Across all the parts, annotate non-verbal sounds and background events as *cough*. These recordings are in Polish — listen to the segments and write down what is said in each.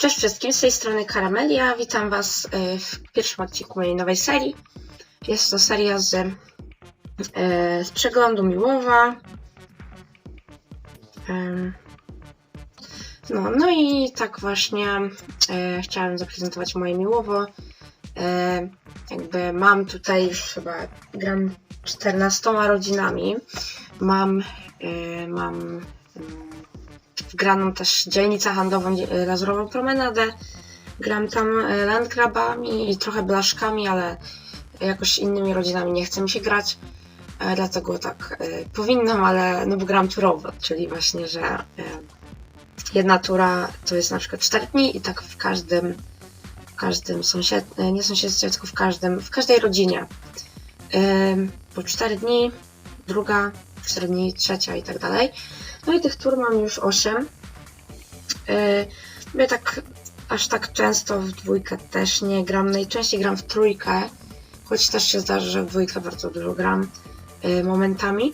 Cześć wszystkim, z tej strony Karamelia. Witam Was e, w pierwszym odcinku mojej nowej serii. Jest to seria z, e, z przeglądu Miłowa. No, no i tak właśnie e, chciałem zaprezentować moje Miłowo. Jakby mam tutaj już chyba gram 14 rodzinami. Mam, mam wgraną też dzielnicę handlową Lazurową Promenadę. Gram tam e, landgrabami i trochę blaszkami, ale jakoś innymi rodzinami nie chce mi się grać. E, Dlatego tak e, powinnam, ale no bo gram turowo, czyli właśnie, że jedna tura to jest na przykład 4 dni i tak w każdym w każdym sąsiad, e, nie sąsiedztwie, tylko w każdym, w każdej rodzinie. Po 4 dni, druga, 4 dni, trzecia i tak dalej. No i tych tur mam już 8. Ja tak aż tak często w dwójkę też nie gram. Najczęściej gram w trójkę, choć też się zdarza, że w dwójkę bardzo dużo gram y, momentami.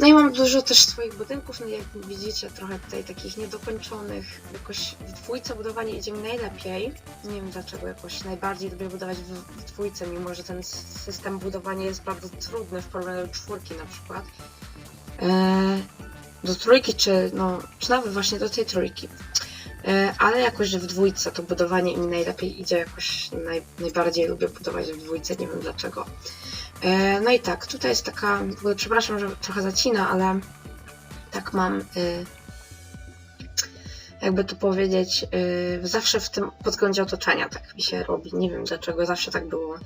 No i mam dużo też swoich budynków, no jak widzicie, trochę tutaj takich niedokończonych. Jakoś w dwójce budowanie idzie mi najlepiej. Nie wiem dlaczego, jakoś najbardziej lubię budować w, dwójce, mimo że ten system budowania jest bardzo trudny w porównaniu do czwórki na przykład. Do trójki, czy no, czy nawet właśnie do tej trójki. E, ale jakoś, że w dwójce to budowanie mi najlepiej idzie, jakoś naj, najbardziej lubię budować w dwójce, nie wiem dlaczego. E, no i tak, tutaj jest taka, w ogóle przepraszam, że trochę zacina, ale tak mam, y, jakby tu powiedzieć, y, zawsze w tym podglądzie otoczenia tak mi się robi. Nie wiem dlaczego, zawsze tak było,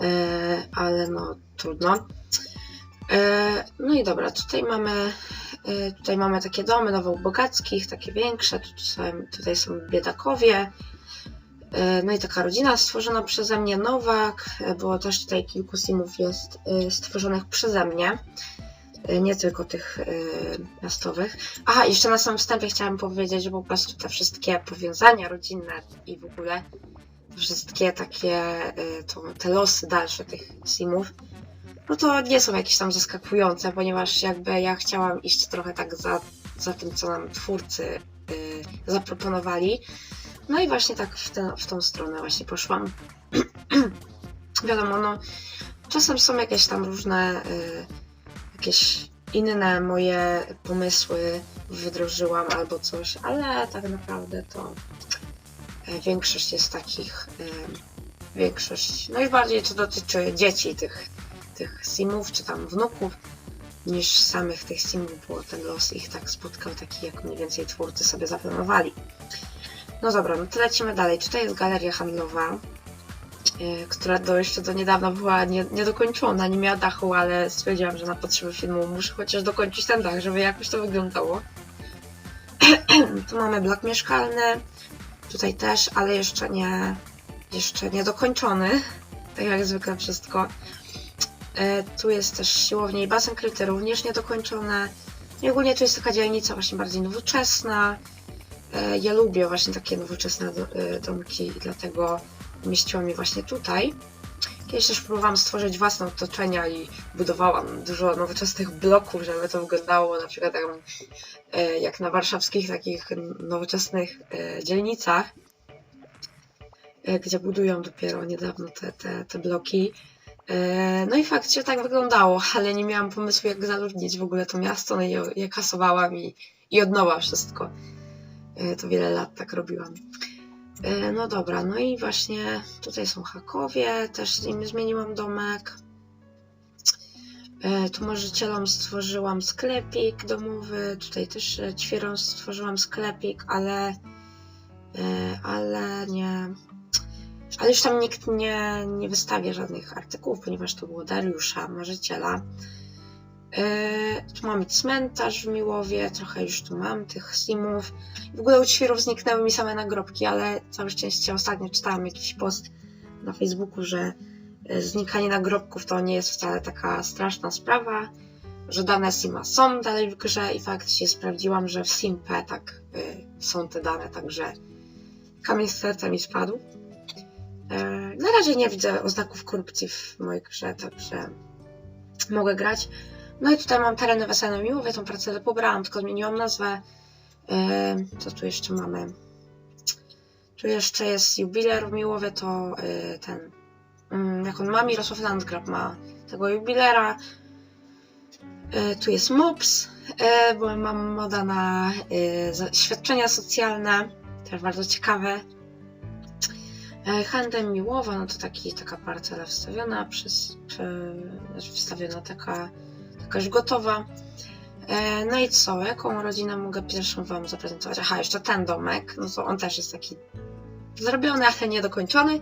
E, ale no trudno. E, No i dobra, tutaj mamy, tutaj mamy takie domy nowobogackich, takie większe, tutaj, są biedakowie. E, No i taka rodzina stworzona przeze mnie, Nowak, bo też tutaj kilku simów jest e, stworzonych przeze mnie, nie tylko tych miastowych. Aha, jeszcze na samym wstępie chciałam powiedzieć, że po prostu te wszystkie powiązania rodzinne i w ogóle wszystkie takie, to, te losy dalsze tych simów, no to nie są jakieś tam zaskakujące, ponieważ jakby ja chciałam iść trochę tak za, za tym, co nam twórcy y, zaproponowali. No i właśnie tak w, tę w tą stronę właśnie poszłam. *clears throat* Wiadomo, no czasem są jakieś tam różne, y, jakieś inne moje pomysły wydrożyłam albo coś, ale tak naprawdę to y, większość jest takich, y, większość, no i bardziej to dotyczy dzieci tych tych simów, czy tam wnuków, niż samych tych simów, bo ten los ich tak spotkał, taki jak mniej więcej twórcy sobie zaplanowali. No dobra, no to lecimy dalej. Tutaj jest galeria handlowa, yy, która do jeszcze do niedawna była nie, niedokończona, nie miała dachu, ale stwierdziłam, że na potrzeby filmu muszę chociaż dokończyć ten dach, żeby jakoś to wyglądało. *clears throat* tu mamy blok mieszkalny, tutaj też, ale jeszcze nie, jeszcze nie dokończony, tak jak zwykle wszystko. E, Tu jest też siłownia i basen kryty, również niedokończone. I ogólnie tu jest taka dzielnica właśnie bardziej nowoczesna. E, Ja lubię właśnie takie nowoczesne e, domki i dlatego umieściłam je właśnie tutaj. Kiedyś też próbowałam stworzyć własne otoczenia i budowałam dużo nowoczesnych bloków, żeby to wyglądało na przykład jak, na warszawskich takich nowoczesnych dzielnicach, gdzie budują dopiero niedawno te, te, te bloki. E, No i faktycznie tak wyglądało, ale nie miałam pomysłu, jak zaludnić w ogóle to miasto, no i je- kasowałam i, i od nowa wszystko. E, To wiele lat tak robiłam. E, No dobra, no i właśnie tutaj są hakowie, też im zmieniłam domek. Tu marzycielom stworzyłam sklepik domowy, tutaj też ćwierom stworzyłam sklepik, ale, ale nie, ale już tam nikt nie, nie wystawia żadnych artykułów, ponieważ to było Dariusza, marzyciela. Yy, tu mamy cmentarz w Miłowie, trochę już tu mam tych simów. W ogóle u ćwirów zniknęły mi same nagrobki, ale całe szczęście ostatnio czytałam jakiś post na Facebooku, że yy, znikanie nagrobków to nie jest wcale taka straszna sprawa, że dane Sima są dalej w grze i faktycznie sprawdziłam, że w Simpe tak yy, są te dane, także kamień z serca mi spadł. E, Na razie nie widzę oznaków korupcji w mojej grze, także mogę grać. No i tutaj mam tereny weselne miłowie, tą pracę pobrałam, tylko zmieniłam nazwę. E, Co tu jeszcze mamy? Tu jeszcze jest jubiler w Miłowie, to y, ten, mm, jak on ma, Mirosław Landgraf ma tego jubilera. Tu jest MOPS, bo mam moda na świadczenia socjalne, też bardzo ciekawe. E, Handel Miłowa, no to taki, taka parcela wstawiona przez, przy, znaczy wstawiona taka, taka już gotowa. E, No i co, jaką rodzinę mogę pierwszą Wam zaprezentować? Aha, jeszcze ten domek, no to on też jest taki zrobiony, ale niedokończony.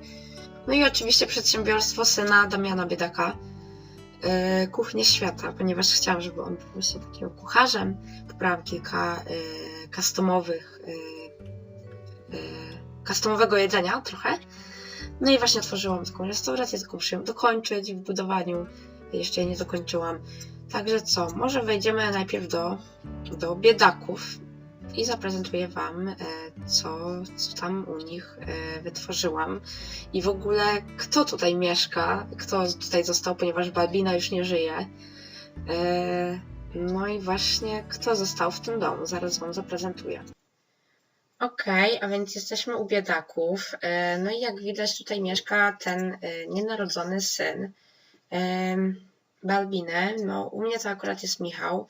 No i oczywiście przedsiębiorstwo syna Damiana Biedaka, e, Kuchnie Świata, ponieważ chciałam, żeby on był właśnie takim kucharzem. Pobrałam kilka e, customowych, e, e, customowego jedzenia trochę. No i właśnie otworzyłam taką restaurację, muszę ją dokończyć w budowaniu. Jeszcze jej nie dokończyłam. Także co, może wejdziemy najpierw do, do biedaków i zaprezentuję Wam, e, co, co tam u nich e, wytworzyłam. I w ogóle, kto tutaj mieszka, kto tutaj został, ponieważ Balbina już nie żyje. E, No i właśnie, kto został w tym domu, zaraz Wam zaprezentuję. Okej, a więc jesteśmy u biedaków. E, No i jak widać, tutaj mieszka ten e, nienarodzony syn. Em, Balbiny. No, u mnie to akurat jest Michał.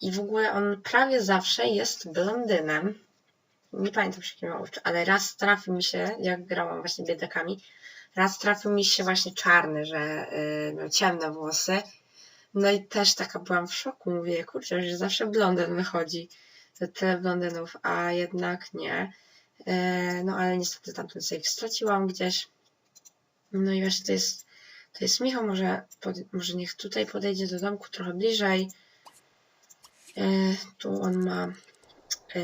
I w ogóle on prawie zawsze jest blondynem. Nie pamiętam, czy jakie miał oczy, ale raz trafił mi się, jak grałam właśnie biedakami, raz trafił mi się właśnie czarny, że y, miał ciemne włosy. No i też taka byłam w szoku. Mówię, kurczę, że zawsze blondyn wychodzi. Tyle blondynów, a jednak nie. E, No ale niestety tamten save straciłam gdzieś. No i właśnie to jest to jest Michał, może, pod, może niech tutaj podejdzie do domku trochę bliżej. E, tu on ma e,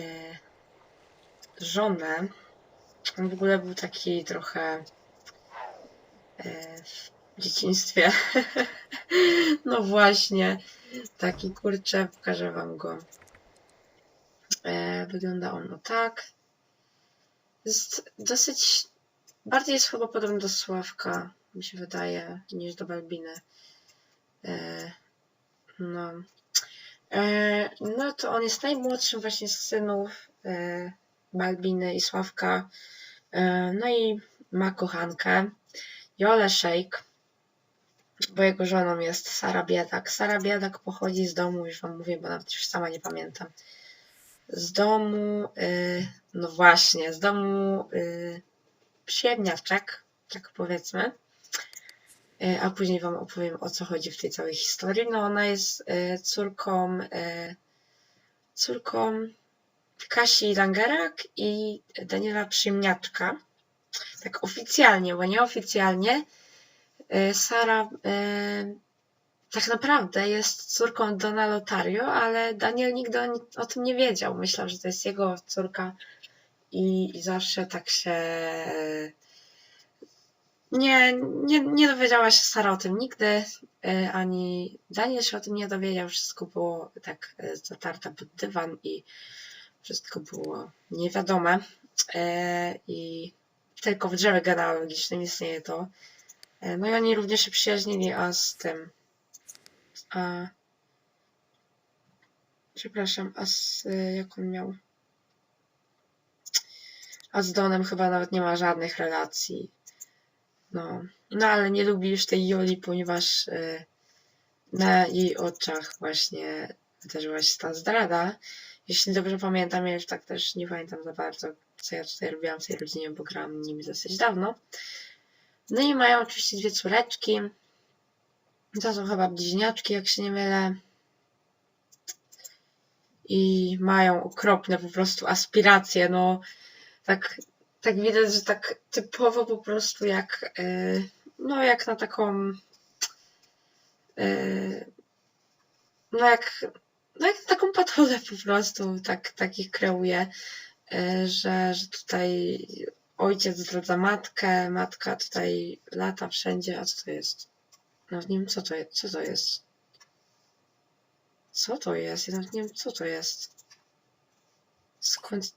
żonę. On w ogóle był taki trochę w dzieciństwie. *laughs* no właśnie, taki kurczę, pokażę wam go. E, wygląda on o tak. Jest dosyć, bardziej jest chyba podobny do Sławka mi się wydaje, niż do Balbiny. E, no. E, no to on jest najmłodszym właśnie z synów Balbiny i Sławka. No i ma kochankę Jolę Szejk, bo jego żoną jest Sara Biedak. Sara Biedak pochodzi z domu, już wam mówię, bo nawet już sama nie pamiętam. Z domu, y, no właśnie, z domu y, Siedmiawczak, tak powiedzmy. E, a później Wam opowiem o co chodzi w tej całej historii. No ona jest córką córką Kasi Langerak i Daniela Przyjemniaczka. Tak oficjalnie, bo nieoficjalnie Sara tak naprawdę jest córką Dona Lotario, ale Daniel nigdy o, tym nie wiedział. Myślał, że to jest jego córka i, i zawsze tak się e, nie, nie, nie dowiedziała się Sara o tym nigdy, e, ani Daniel się o tym nie dowiedział. Wszystko było tak e, zatarte pod dywan i wszystko było niewiadome. I tylko w drzewie genealogicznym istnieje to. No i oni również się przyjaźnili, a z tym. A. Przepraszam, a z. Jak on miał? A z Donem chyba nawet nie ma żadnych relacji. No, no ale nie lubi już tej Joli, ponieważ e, na jej oczach właśnie wydarzyła się ta zdrada. Jeśli dobrze pamiętam, ja już tak też nie pamiętam za bardzo, co ja tutaj robiłam w tej rodzinie, bo grałam nimi dosyć dawno. No i mają oczywiście dwie córeczki. To są chyba bliźniaczki, jak się nie mylę. I mają okropne po prostu aspiracje, no tak, tak widać, że tak typowo po prostu jak, yy, no jak na taką, yy, no jak, no jak taką patolę po prostu, tak, tak ich kreuje, yy, że, że tutaj ojciec zdradza matkę, matka tutaj lata wszędzie, a co to jest? No nie wiem, co to jest, co to jest? Co to jest? Ja nawet nie wiem, co to jest. Skąd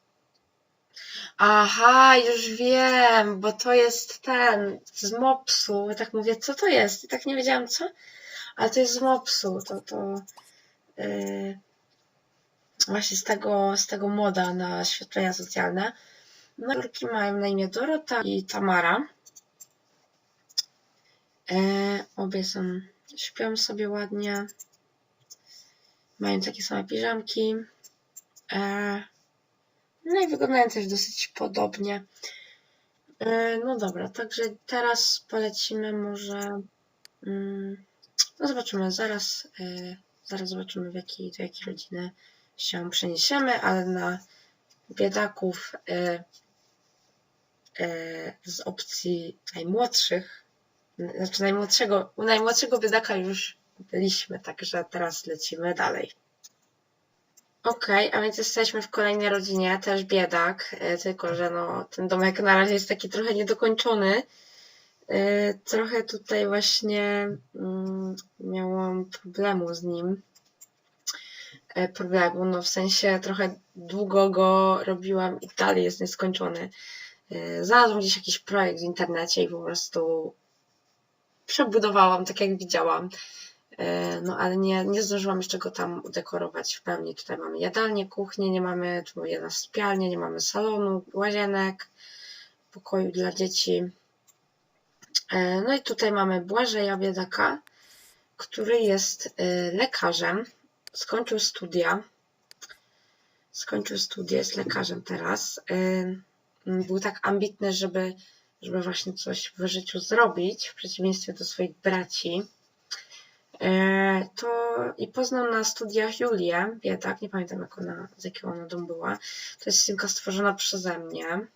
Aha, już wiem, bo to jest ten z mopsu. Tak mówię, co to jest? I tak nie wiedziałam co, ale to jest z mopsu. To, to yy, właśnie z tego, z tego moda na świadczenia socjalne. No, mają na imię Dorota i Tamara. E, obie są, śpią sobie ładnie. Mają takie same piżamki. E, no i wyglądają też dosyć podobnie. E, no dobra, także teraz polecimy może. Mm, no zobaczymy, zaraz, e, zaraz zobaczymy w jakiej, do jakiej rodziny się przeniesiemy, ale na biedaków e, e, z opcji najmłodszych, znaczy najmłodszego, u najmłodszego biedaka już byliśmy, także teraz lecimy dalej. Okej, a więc jesteśmy w kolejnej rodzinie, też biedak, e, tylko że no, ten domek na razie jest taki trochę niedokończony. E, Trochę tutaj właśnie mm, miałam problemu z nim. E, Problemu, no w sensie trochę długo go robiłam i dalej jest nieskończony. Znalazłam gdzieś jakiś projekt w internecie i po prostu przebudowałam tak jak widziałam. E, No ale nie, nie zdążyłam jeszcze go tam udekorować w pełni. Tutaj mamy jadalnię, kuchnię, nie mamy tu jedna sypialnia, nie mamy salonu, łazienek, pokoju dla dzieci. E, No i tutaj mamy Błażeja Biedaka, który jest e, lekarzem. Skończył studia. Skończył studia, jest lekarzem teraz. Był tak ambitny, żeby, żeby właśnie coś w życiu zrobić, w przeciwieństwie do swoich braci. E, To i poznał na studiach Julię Biedak, nie pamiętam jak ona, z jakiego ona domu była. To jest synka stworzona przeze mnie.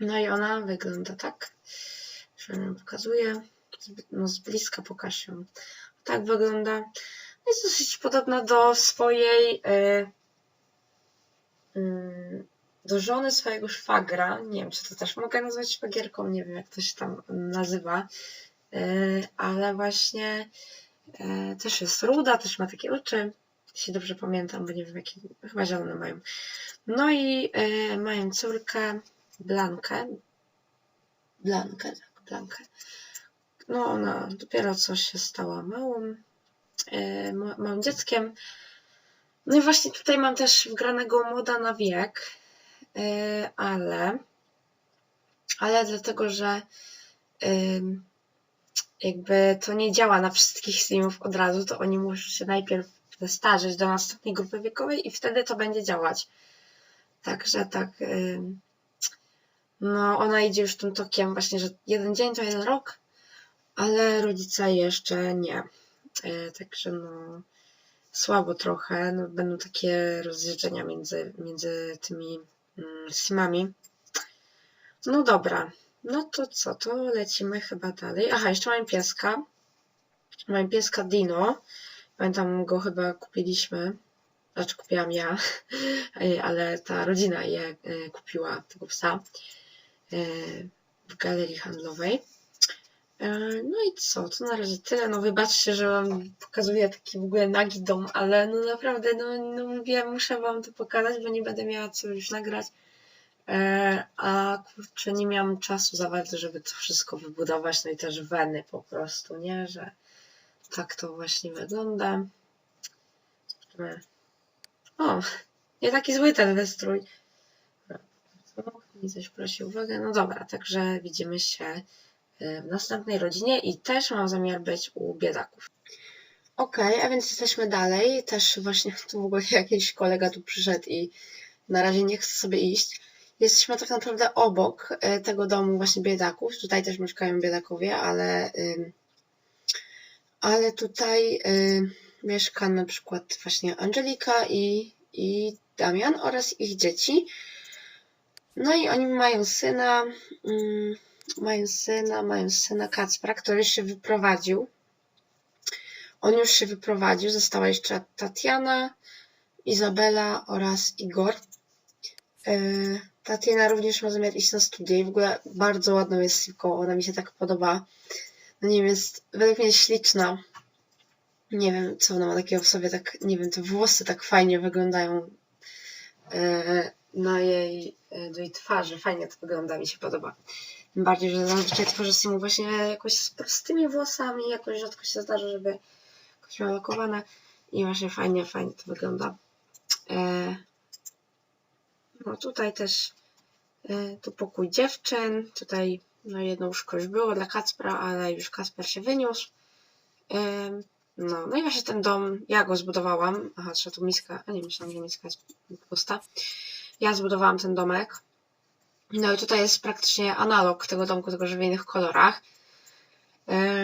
No i ona wygląda tak, że ją pokazuję. No z bliska pokaż ją. Tak wygląda. Jest dosyć podobna do swojej, e, mm, do żony swojego szwagra. Nie wiem, czy to też mogę nazwać szwagierką, nie wiem jak to się tam nazywa. E, ale właśnie e, też jest ruda, też ma takie oczy, jeśli dobrze pamiętam, bo nie wiem jakie, chyba zielone mają. No i e, mają córkę Blankę. Blankę, tak, Blankę. No ona dopiero co się stała małą, ma- małym dzieckiem. No i właśnie tutaj mam też wgranego młoda na wiek, ale, ale dlatego, że jakby to nie działa na wszystkich streamów od razu, to oni muszą się najpierw zestarzeć do następnej grupy wiekowej i wtedy to będzie działać. Także tak, no ona idzie już tym tokiem właśnie, że jeden dzień to jeden rok, ale rodzice jeszcze nie. E, Także no słabo trochę, no będą takie rozjeżdżenia między, między tymi simami. No dobra, no to co, to lecimy chyba dalej. Aha, jeszcze mam pieska. Mam pieska Dino. Pamiętam go chyba kupiliśmy. Znaczy kupiłam ja, *laughs* ale ta rodzina je e, kupiła tego psa e, w galerii handlowej. E, No i co, to na razie tyle. No wybaczcie, że wam pokazuję taki w ogóle nagi dom, ale no naprawdę, no, no mówię, muszę wam to pokazać, bo nie będę miała co już nagrać. E, A kurczę, nie miałam czasu za bardzo, żeby to wszystko wybudować, no i też weny po prostu, nie? Że tak to właśnie wygląda. O, nie taki zły ten wystrój. Mi coś prosi uwagę. No dobra, także widzimy się e, w następnej rodzinie i też mam zamiar być u biedaków. Okej, a więc jesteśmy dalej. Też właśnie *laughs* tu w ogóle jakiś kolega tu przyszedł i na razie nie chce sobie iść. Jesteśmy tak naprawdę obok e, tego domu właśnie biedaków. Tutaj też mieszkają biedakowie, ale, ale tutaj ym, mieszka na przykład właśnie Angelika i, i Damian oraz ich dzieci. No i oni mają syna, ym, mają syna, mają syna Kacpra, który się wyprowadził. On już się wyprowadził, została jeszcze Tatiana, Izabela oraz Igor. Tatiana również ma zamiar iść na studia i w ogóle bardzo ładną jest Sipką, ona mi się tak podoba. No nie wiem, jest według mnie śliczna. Nie wiem, co ona ma takiego w sobie, tak, nie wiem, te włosy tak fajnie wyglądają yy, na jej, yy, do jej twarzy. Fajnie to wygląda, mi się podoba. Tym bardziej, że zazwyczaj tworzę Simu właśnie jakoś z prostymi włosami, jakoś rzadko się zdarza, żeby jakoś miała lokowane i właśnie fajnie, fajnie to wygląda. No tutaj też Y, Tu pokój dziewczyn. Tutaj no jedno łóżko już było dla Kacpra, ale już Kacper się wyniósł. No, no i właśnie ten dom, ja go zbudowałam. Aha, trzeba tu miska. A nie, myślałam, że miska jest pusta. Ja zbudowałam ten domek. No i tutaj jest praktycznie analog tego domku, tylko że w innych kolorach.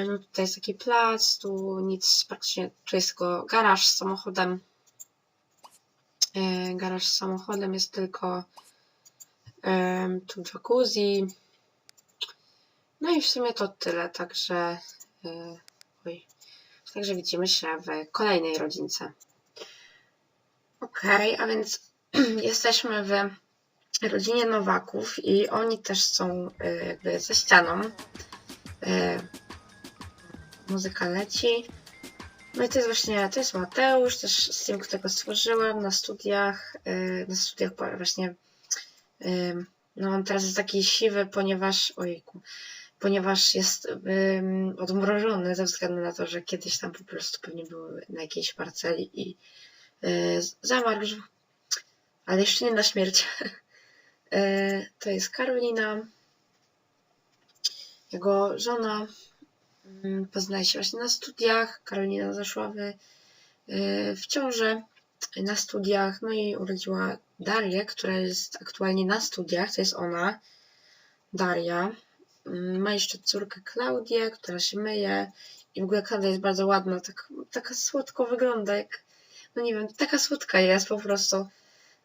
No tutaj jest taki plac, tu nic praktycznie, tu jest tylko garaż z samochodem. Yy, Garaż z samochodem jest tylko tu jacuzzi. No i w sumie to tyle, także e, oj, także widzimy się w kolejnej rodzince. Okej, a więc *clears throat* jesteśmy w rodzinie Nowaków i oni też są e, jakby ze ścianą. E, Muzyka leci. No i to jest właśnie, to jest Mateusz, też z tym, którego stworzyłam na studiach, e, na studiach właśnie No on teraz jest taki siwy, ponieważ, ojejku, ponieważ jest ym, odmrożony ze względu na to, że kiedyś tam po prostu pewnie był na jakiejś parceli i y, zamarł, ale jeszcze nie na śmierć. *laughs* Y, to jest Karolina, jego żona. Ym, Poznali się właśnie na studiach. Karolina zaszła w, y, w ciążę na studiach, no i urodziła Darię, która jest aktualnie na studiach, to jest ona, Daria. Mm, Ma jeszcze córkę Klaudię, która się myje i w ogóle Klaudia jest bardzo ładna, tak, taka słodko wygląda, jak, no nie wiem, taka słodka jest po prostu.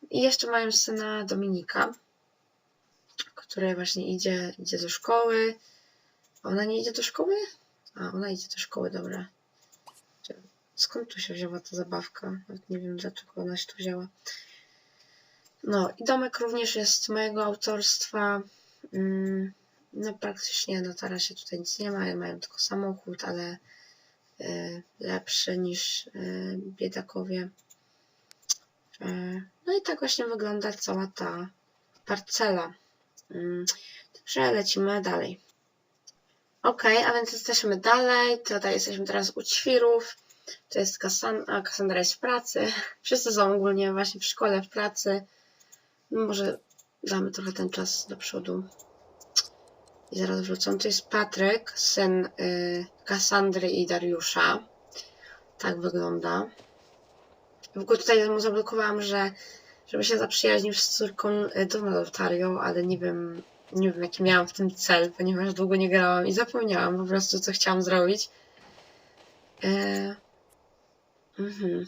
I jeszcze mają syna Dominika, który właśnie idzie, idzie do szkoły. Ona nie idzie do szkoły? A, ona idzie do szkoły, dobra. Skąd tu się wzięła ta zabawka? Nawet nie wiem, dlaczego ona się tu wzięła. No i domek również jest mojego autorstwa. Mm, No praktycznie na tarasie tutaj nic nie ma, mają tylko samochód, ale y, lepszy niż y, biedakowie. Y, No i tak właśnie wygląda cała ta parcela. Mm, Także lecimy dalej. Okej, a więc jesteśmy dalej. Tutaj jesteśmy teraz u ćwirów. To jest Kassandra, Kassandra jest w pracy. Wszyscy są ogólnie właśnie w szkole, w pracy. Może damy trochę ten czas do przodu. I zaraz wrócą. To jest Patryk, syn y, Kassandry i Dariusza. Tak wygląda. W ogóle tutaj mu zablokowałam, że żeby się zaprzyjaźnił z córką y, Donald ale nie wiem, nie wiem jaki miałam w tym cel, ponieważ długo nie grałam i zapomniałam po prostu, co chciałam zrobić. E... Mhm.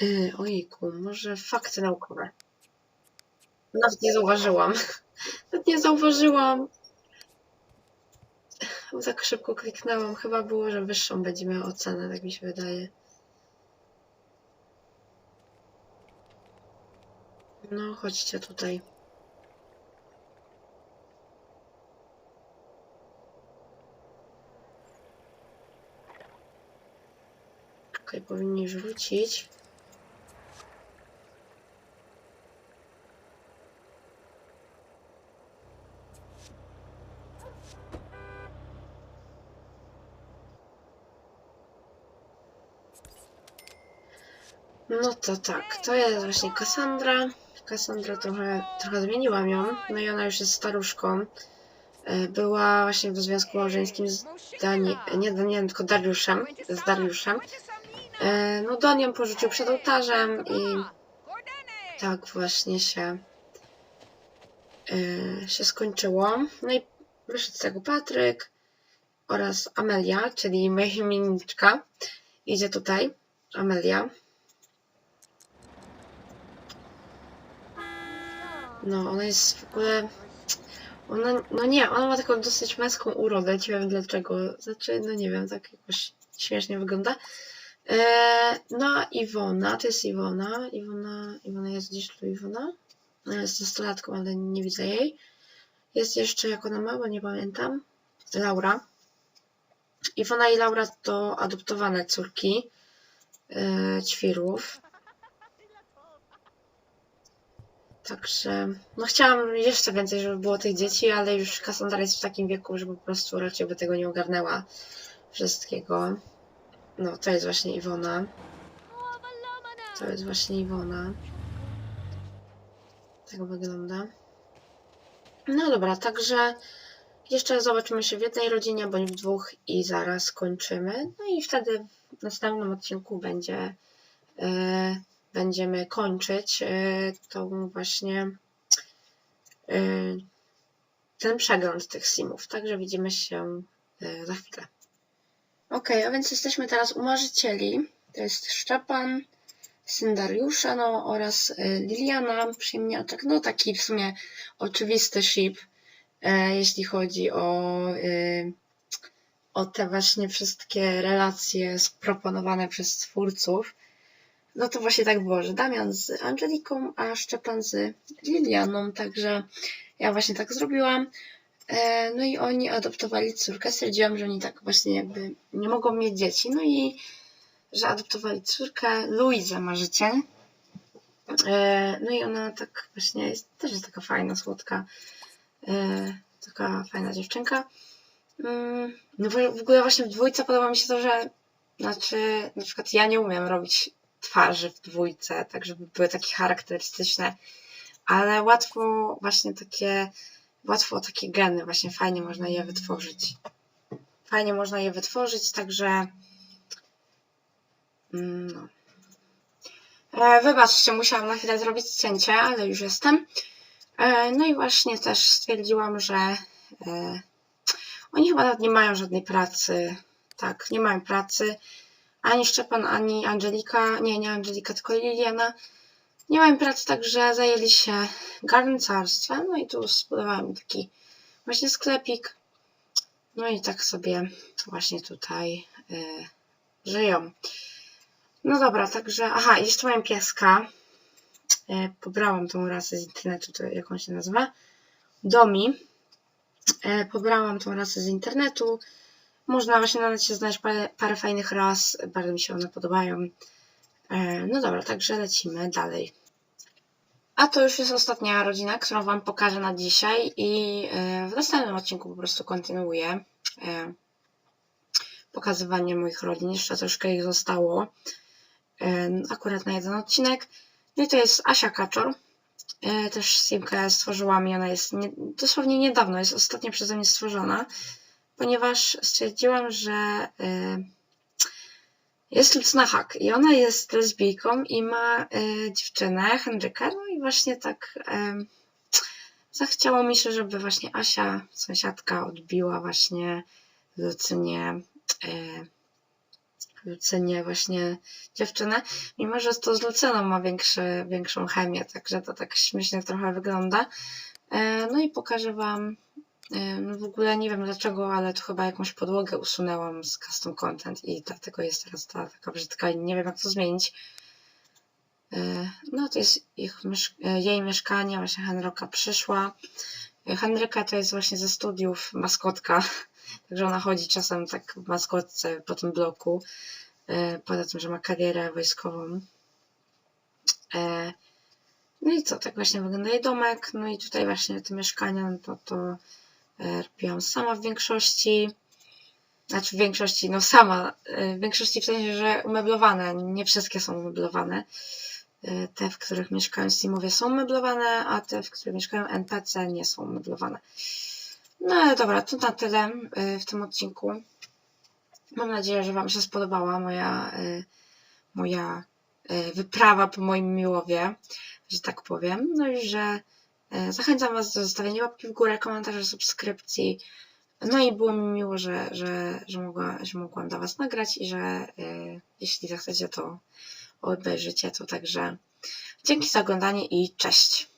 Yy, ojejku, może fakty naukowe. Nawet nie zauważyłam. *laughs* Nawet nie zauważyłam. Tak szybko kliknęłam. Chyba było, że wyższą będzie miała ocenę, tak mi się wydaje. No, chodźcie tutaj. Okej, powinni już wrócić. No to tak, to jest właśnie Kassandra. Kassandra trochę, trochę zmieniłam ją, no i ona już jest staruszką. E, Była właśnie w związku małżeńskim z Dani... nie Danielem, tylko Dariuszem, z Dariuszem. E, No Don ją porzucił przed ołtarzem i tak właśnie się, e, się skończyło. No i wyszedł z tego Patryk oraz Amelia, czyli moja imienniczka. Idzie tutaj, Amelia. No, ona jest w ogóle. Ona, no nie, ona ma taką dosyć męską urodę, nie wiem dlaczego. Znaczy, no nie wiem, tak jakoś śmiesznie wygląda. E, no Iwona, to jest Iwona. Iwona, Iwona jest gdzieś tu Iwona. Ona jest nastolatką, ale nie widzę jej. Jest jeszcze, jak ona mała, nie pamiętam. Laura. Iwona i Laura to adoptowane córki e, ćwirów. Także, no chciałam jeszcze więcej, żeby było tych dzieci, ale już Cassandra jest w takim wieku, że po prostu raczej by tego nie ogarnęła wszystkiego. No, to jest właśnie Iwona. To jest właśnie Iwona. Tak wygląda. No dobra, także jeszcze zobaczymy się w jednej rodzinie bądź w dwóch i zaraz kończymy. No i wtedy w następnym odcinku będzie e, będziemy kończyć e, tą właśnie e, ten przegląd tych simów. Także widzimy się e, za chwilę. Ok, a więc jesteśmy teraz u marzycieli. To jest Szczepan, syn Dariusza, no oraz Liliana, przyjemniaczek. No taki w sumie oczywisty ship, jeśli chodzi o, o te właśnie wszystkie relacje proponowane przez twórców. No to właśnie tak było, że Damian z Angeliką, a Szczepan z Lilianą, także ja właśnie tak zrobiłam. E, No i oni adoptowali córkę. Stwierdziłam, że oni tak właśnie jakby nie mogą mieć dzieci. No i że adoptowali córkę, Luizę Marzyciel. E, No i ona tak właśnie jest, też jest taka fajna, słodka, e, taka fajna dziewczynka. Mm, No w ogóle właśnie w dwójce podoba mi się to, że znaczy na przykład ja nie umiem robić twarzy w dwójce, tak żeby były takie charakterystyczne, ale łatwo właśnie takie, łatwo takie geny, właśnie fajnie można je wytworzyć. Fajnie można je wytworzyć, także mm, no. E, Wybaczcie, musiałam na chwilę zrobić cięcie, ale już jestem. E, No i właśnie też stwierdziłam, że e, oni chyba nawet nie mają żadnej pracy. Tak, nie mają pracy. Ani Szczepan, ani Angelika, nie, nie Angelika, tylko Liliana. Nie mają pracy, także zajęli się garncarstwem. No i tu zbudowałem taki właśnie sklepik. No i tak sobie właśnie tutaj y, żyją. No dobra, także, aha, jeszcze mam pieska. Y, pobrałam tą rasę z internetu, to jak on się nazywa? Domi. Y, pobrałam tą rasę z internetu. Można właśnie na necie znaleźć parę, parę fajnych ras, bardzo mi się one podobają. E, No dobra, także lecimy dalej. A to już jest ostatnia rodzina, którą Wam pokażę na dzisiaj i e, w następnym odcinku po prostu kontynuuję e, pokazywanie moich rodzin. Jeszcze troszkę ich zostało, akurat na jeden odcinek. No i to jest Asia Kaczor. Też simkę stworzyłam i ona jest nie, dosłownie niedawno, jest ostatnio przeze mnie stworzona ponieważ stwierdziłam, że y, jest Lucna Hak i ona jest lesbijką i ma y, dziewczynę, Henrykę, no i właśnie tak y, zachciało mi się, żeby właśnie Asia, sąsiadka, odbiła właśnie Lucynie, Lucynie właśnie dziewczynę, mimo że to z Lucyną ma większy, większą chemię, także to tak śmiesznie trochę wygląda. No i pokażę Wam w ogóle nie wiem dlaczego, ale tu chyba jakąś podłogę usunęłam z custom content i dlatego jest teraz ta taka brzydka i nie wiem jak to zmienić. No to jest ich, jej mieszkanie, właśnie Henryka przyszła. Henryka to jest właśnie ze studiów maskotka, *laughs* także ona chodzi czasem tak w maskotce po tym bloku, poza tym, że ma karierę wojskową. No i co, tak właśnie wygląda jej domek, no i tutaj właśnie te mieszkania, no to, to robiłam sama w większości. Znaczy w większości, no sama, w większości w sensie, że umeblowane, nie wszystkie są umeblowane. Te, w których mieszkają Steamowie są umeblowane, a te, w których mieszkają NPC nie są umeblowane. No ale dobra, to na tyle w tym odcinku. Mam nadzieję, że Wam się spodobała moja, moja wyprawa po moim miłowie, że tak powiem. No i że Zachęcam Was do zostawienia łapki w górę, komentarzy, subskrypcji. No i było mi miło, że, że, że, mogła, że mogłam dla Was nagrać i że y, jeśli zechcecie, to obejrzycie to. Także dzięki za oglądanie i cześć!